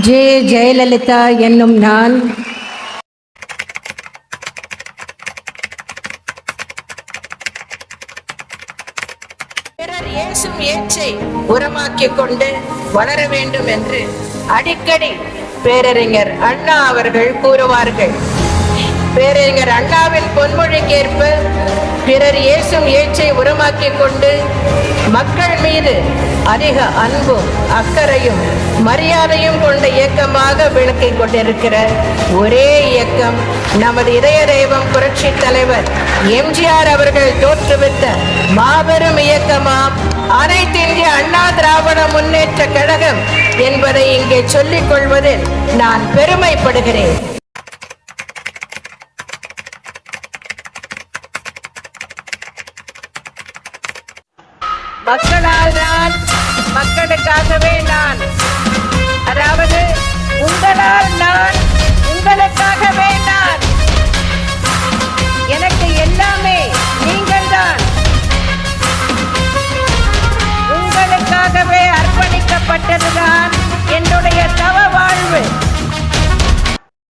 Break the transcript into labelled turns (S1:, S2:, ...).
S1: J Jayalalithaa என்னும் நான்
S2: பிறர் இயேசும் ஏச்சை உரமாக்கிக் கொண்டு வளர வேண்டும் என்று அடிக்கடி பேரறிஞர் அண்ணா அவர்கள் கூறுவார்கள். பேரறிஞர் அண்ணாவின் பொன்மொழிக்கேற்ப பிறர் இயேசும் ஏச்சை உரமாக்கிக் கொண்டு மக்கள் மீது அதிக அன்பும் அக்கறையும் மரியாதையும் கொண்ட இயக்கமாக விளக்கிக் கொண்டிருக்கிற ஒரே இயக்கம் நமது இதய தெய்வம் புரட்சி தலைவர் எம்ஜிஆர் அவர்கள் தோற்றுவித்த மாபெரும் இயக்கமாம் அனைத்து இந்திய அண்ணா திராவிட முன்னேற்ற கழகம் என்பதை இங்கே சொல்லிக் கொள்வதில் நான் பெருமைப்படுகிறேன். மக்களால் நான் மக்களுக்காகவே நான்